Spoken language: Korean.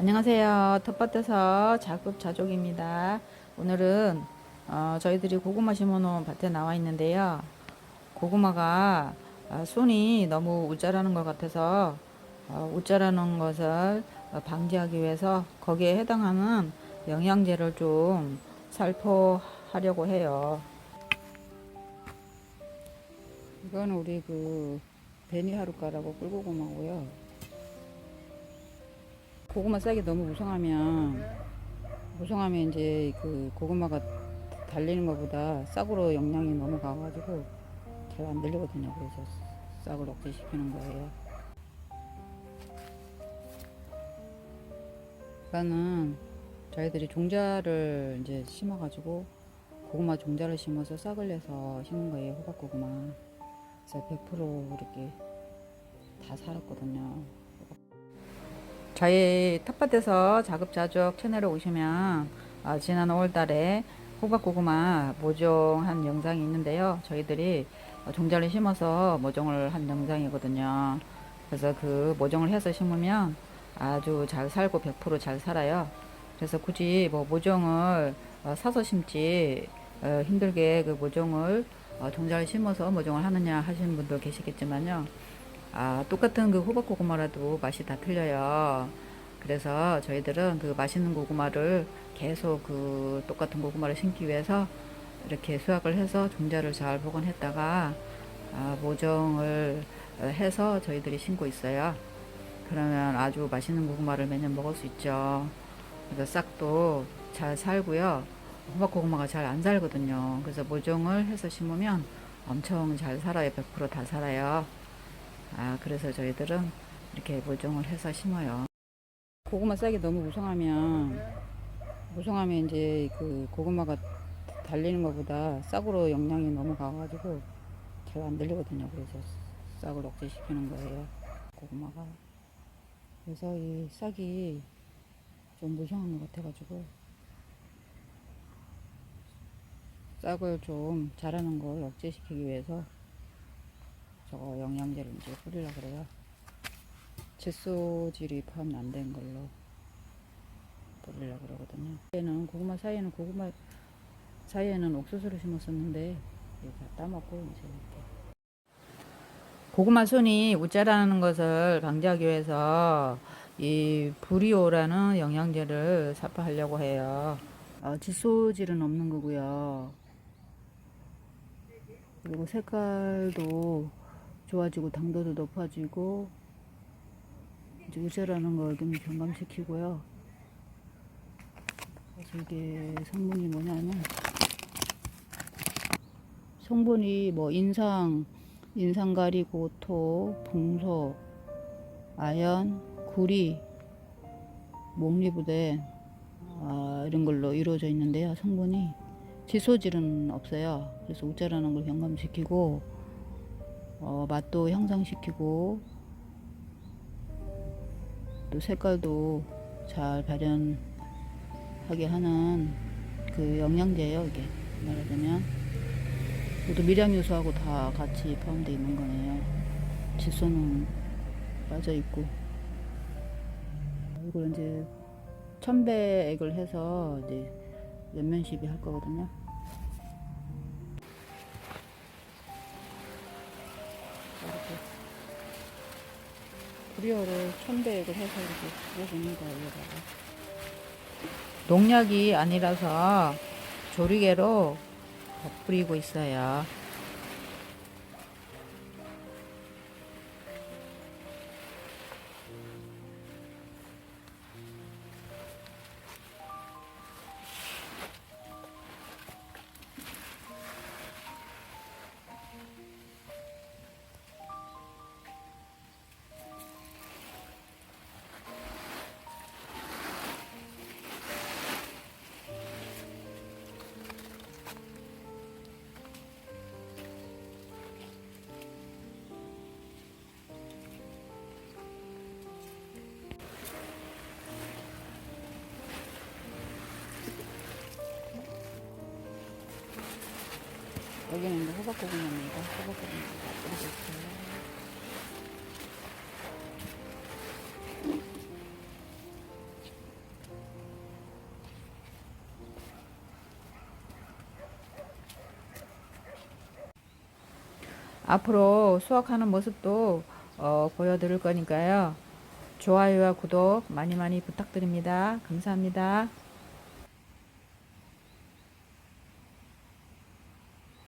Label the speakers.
Speaker 1: 안녕하세요. 텃밭에서 자급자족입니다. 오늘은 어, 저희들이 고구마 심어놓은 밭에 나와 있는데요. 고구마가 아, 손이 너무 우짜라는 것 같아서 어, 우짜라는 것을 어, 방지하기 위해서 거기에 해당하는 영양제를 좀 살포하려고 해요. 이건 우리 그 베니하루카라고 꿀고구마고요. 고구마 싹이 너무 무성하면 무성하면 이제 그 고구마가 달리는 것보다 싹으로 영양이 너무 가가지고 잘 안 들리거든요. 그래서 싹을 억제시키는 거예요. 이거는 저희들이 종자를 이제 심어가지고 고구마 종자를 심어서 싹을 내서 심은 거예요. 호박 고구마. 그래서 100% 이렇게 다 살았거든요. 저희 텃밭에서 자급자족 채널에 오시면 어, 지난 5월달에 호박고구마 모종한 영상이 있는데요. 저희들이 어, 종자를 심어서 모종을 한 영상이거든요. 그래서 그 모종을 해서 심으면 아주 잘 살고 100%잘 살아요. 그래서 굳이 뭐 모종을 어, 사서 심지 어, 힘들게 그 모종을 어, 종자를 심어서 모종을 하느냐 하시는 분도 계시겠지만요. 아, 똑같은 그 호박 고구마라도 맛이 다 틀려요. 그래서 저희들은 그 맛있는 고구마를 계속 그 똑같은 고구마를 심기 위해서 이렇게 수확을 해서 종자를 잘 보관했다가 아, 모종을 어, 해서 저희들이 심고 있어요. 그러면 아주 맛있는 고구마를 매년 먹을 수 있죠. 그래서 싹도 잘 살고요. 호박 고구마가 잘 안 살거든요. 그래서 모종을 해서 심으면 엄청 잘 살아요. 100%다 살아요. 아, 그래서 저희들은 이렇게 모종을 해서 심어요. 고구마 싹이 너무 무성하면, 무성하면 이제 그 고구마가 달리는 것보다 싹으로 영양이 너무 가가지고 잘 안 들리거든요. 그래서 싹을 억제시키는 거예요. 고구마가. 그래서 이 싹이 좀 무성한 것 같아가지고 싹을 좀 자라는 걸 억제시키기 위해서 저거 영양제를 이제 뿌리려고 그래요. 칫소질이 포함 안 된 걸로 뿌리려고 그러거든요. 사이에는 고구마 사이에는 고구마 사이에는 옥수수를 심었었는데 다 따먹고 이제 고구마 순이 우짜라는 것을 방지하기 위해서 이 브리오라는 영양제를 살포하려고 해요. 어, 칫소질은 없는 거고요. 그리고 색깔도 좋아지고 당도도 높아지고 이제 우세라는 걸 좀 경감시키고요. 그래서 이게 성분이 뭐냐면 성분이 뭐 인상, 인상가리, 고토, 붕소, 아연, 구리, 목리부대 아, 이런 걸로 이루어져 있는데요. 성분이 지소질은 없어요. 그래서 우짜라는 걸 경감시키고 어, 맛도 향상시키고 또 색깔도 잘 발현하게 하는 그 영양제예요 이게. 말하자면. 모두 미량 요소하고 다 같이 포함되어 있는 거네요. 질소는 빠져 있고. 이걸 이제 천배액을 해서 이제 연면 시비 할 거거든요. 브리어를 천배액을 해서 이렇게 뿌려줍니다. 여기다가 농약이 아니라서 조리개로 뿌리고 있어요. 여기는 호박고구마입니다. 호박고구마가 뿌려져 있어요. 앞으로 수확하는 모습도 어, 보여드릴 거니까요. 좋아요와 구독 많이 많이 부탁드립니다. 감사합니다.